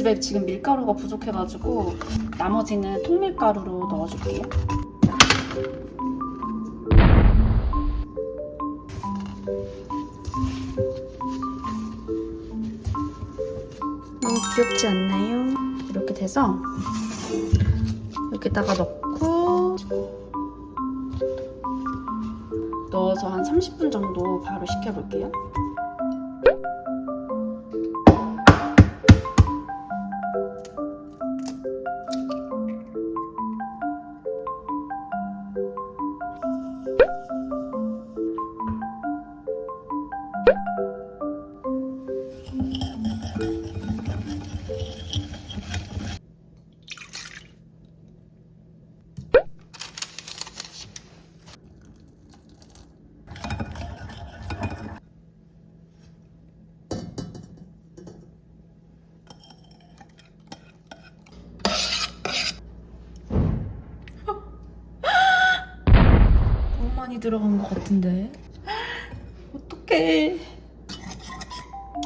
집에 지금 밀가루가 부족해가지고 나머지는 통밀가루로 넣어줄게요. 귀엽지 않나요? 이렇게 돼서 여기다가 넣고 넣어서 한 30분 정도 바로 식혀볼게요. 많이 들어간 것 같은데. 어떡해.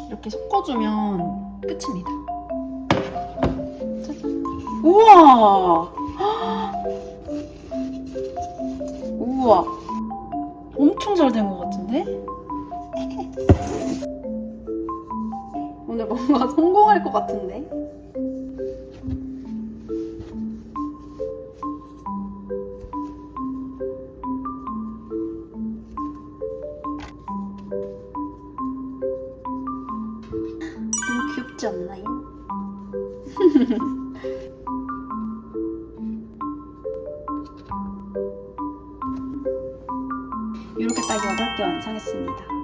이렇게 섞어주면 끝입니다. 우와! 우와. 엄청 잘 된 것 같은데? 오늘 뭔가 성공할 것 같은데? 귀엽지 않나요? 이렇게 딱 8개 완성했습니다.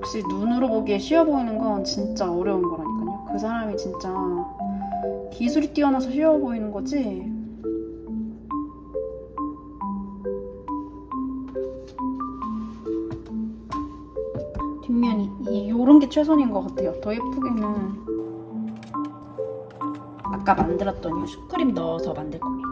역시 눈으로 보기에 쉬워 보이는 건 진짜 어려운 거라니까요. 그 사람이 진짜 기술이 뛰어나서 쉬워 보이는 거지. 뒷면이 이 요런 게 최선인 것 같아요. 더 예쁘게는 아까 만들었던 이 슈크림 넣어서 만들 겁니다.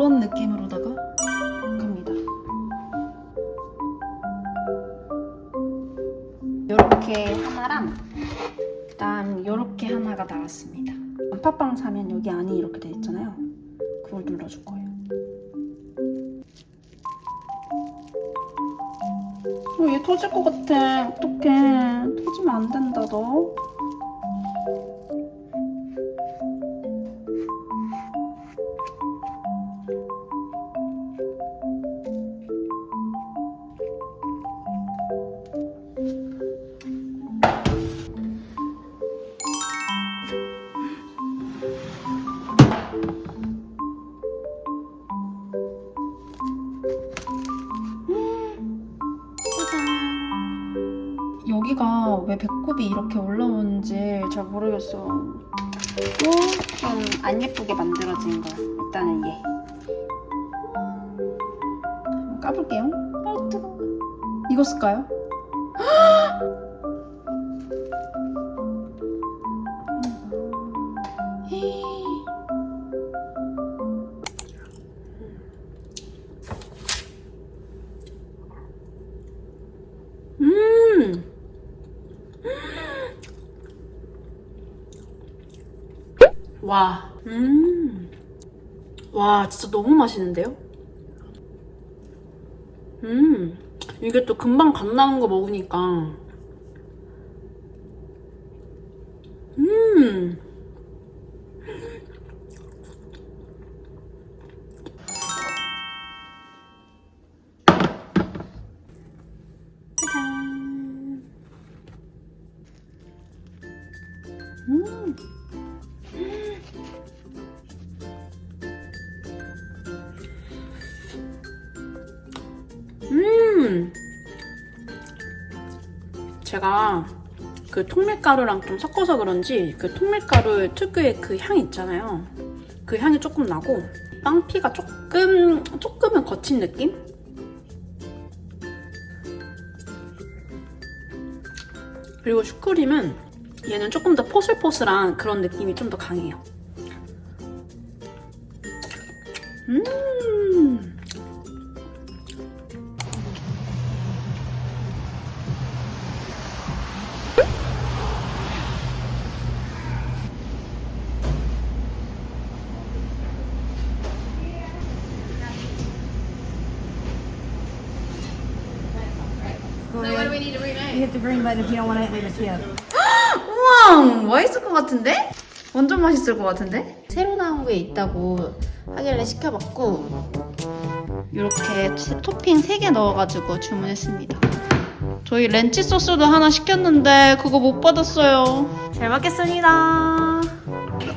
이런 느낌으로다가 갑니다. 요렇게 하나랑 그다음 요렇게 하나가 나왔습니다. 안파빵 사면 여기 안이 이렇게 돼 있잖아요. 그걸 눌러줄 거예요. 어, 얘 터질 것 같아. 어떡해. 터지면 안 된다, 너. 이 이렇게 올라오는지 잘 모르겠어. 좀안 예쁘게 만들어진 거. 일단은 얘. 한번 까볼게요. 아, 뜨거워. 이거 쓸까요? 와, 음, 와, 진짜 너무 맛있는데요? 음, 이게 또 금방 갓 나는 거 먹으니까. 음. 음. 제가 그 통밀가루랑 좀 섞어서 그런지 그 통밀가루 특유의 그 향 있잖아요. 그 향이 조금 나고 빵피가 조금 조금은 거친 느낌? 그리고 슈크림은 얘는 조금 더 포슬포슬한 그런 느낌이 좀 더 강해요. 음. So what do we need to rename? You hit the green button if you don't want to leave it here. 우와 맛있을 것 같은데? 완전 맛있을 것 같은데? 새로 나온 게 있다고 하길래 시켜봤고 이렇게 토핑 3개 넣어가지고 주문했습니다 저희 렌치 소스도 하나 시켰는데 그거 못 받았어요 잘 먹겠습니다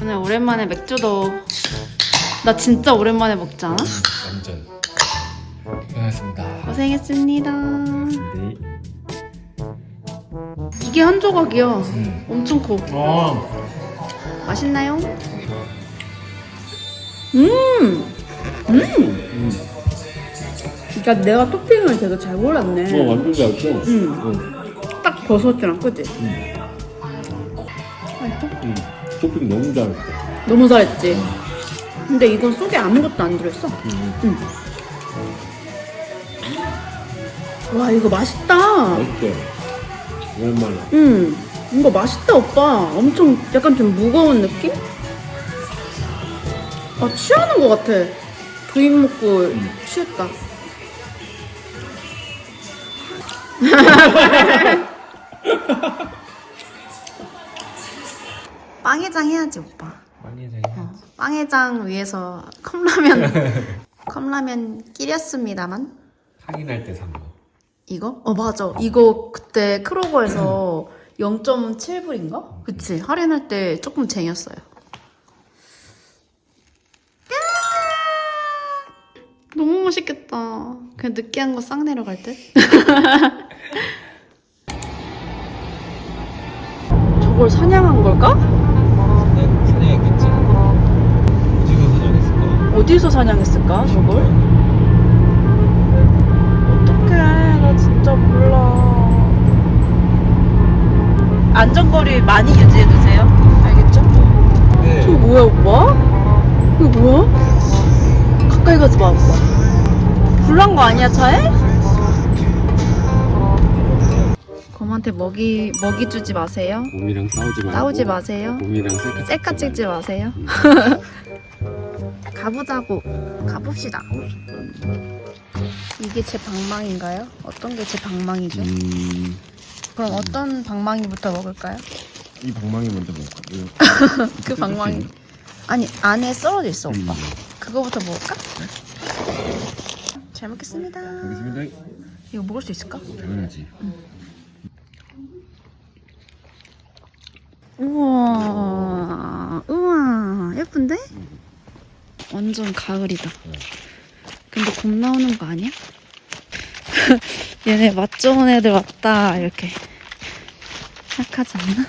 오늘 오랜만에 맥주도 나 진짜 오랜만에 먹지 않아? 완전 고생하셨습니다. 고생했습니다 네. 이게 한 조각이야 음. 엄청 커 어. 맛있나요? 음! 음! 그러니까 내가 토핑을 되게 잘 골랐네. 어 완전 잘했어. 음. 응. 딱 버섯이랑 그치? 응. 맛있어? 응. 쇼핑 너무 잘했어. 너무 잘했지? 근데 이건 속에 아무것도 안 들어있어. 응. 응. 와, 이거 맛있다. 맛있어. 오랜만에. 응. 이거 맛있다, 오빠. 엄청 약간 좀 무거운 느낌? 아, 취하는 것 같아. 부인 먹고 취했다. 빵해장 해야지, 오빠. 많이 해서 어, 빵해장 위해서 컵라면, 컵라면 끼렸습니다만. 할인할 때 산 거. 이거? 어 맞아. 이거 그때 크로거에서 0.7불인가? 그치. 할인할 때 조금 쟁였어요. 야! 너무 맛있겠다. 그냥 느끼한 거 싹 내려갈 듯? 저걸 사냥한 걸까? 사냥했겠지. 어디서 사냥했을까? 어디서 사냥했을까, 저걸? 안전거리 많이 유지해두세요. 알겠죠? 네. 저 뭐야, 오빠? 이거 뭐야? 가까이 가지 마, 오빠. 불난 거 아니야, 차에? 검한테 먹이, 먹이 주지 마세요. 몸이랑 싸우지 말고. 싸우지 마세요. 몸이랑 셀카, 셀카 찍지 마세요. 가보자고. 가봅시다. 이게 제 방망인가요? 어떤 게 제 방망이죠? 음. 그럼 어떤 방망이부터 먹을까요? 이 방망이 먼저 먹을까? 그 방망이. 아니, 안에 썰어져 있어, 오빠. 음. 그거부터 먹을까? 잘 먹겠습니다. 알겠습니다. 이거 먹을 수 있을까? 당연하지. 우와, 우와, 예쁜데? 완전 가을이다. 근데 곰 나오는 거 아니야? 얘네 맛 좋은 애들 왔다, 이렇게 생각하지 않나?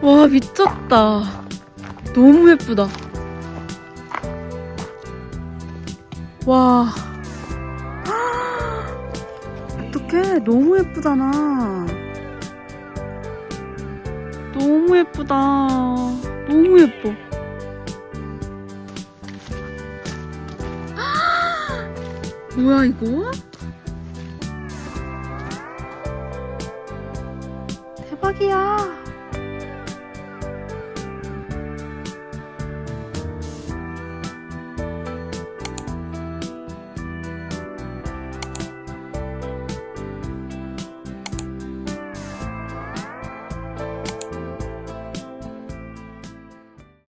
와, 미쳤다. 너무 예쁘다. 와. 어떡해, 너무 예쁘잖아. 너무 예쁘다. 너무 예뻐. 뭐야 이거? 대박이야.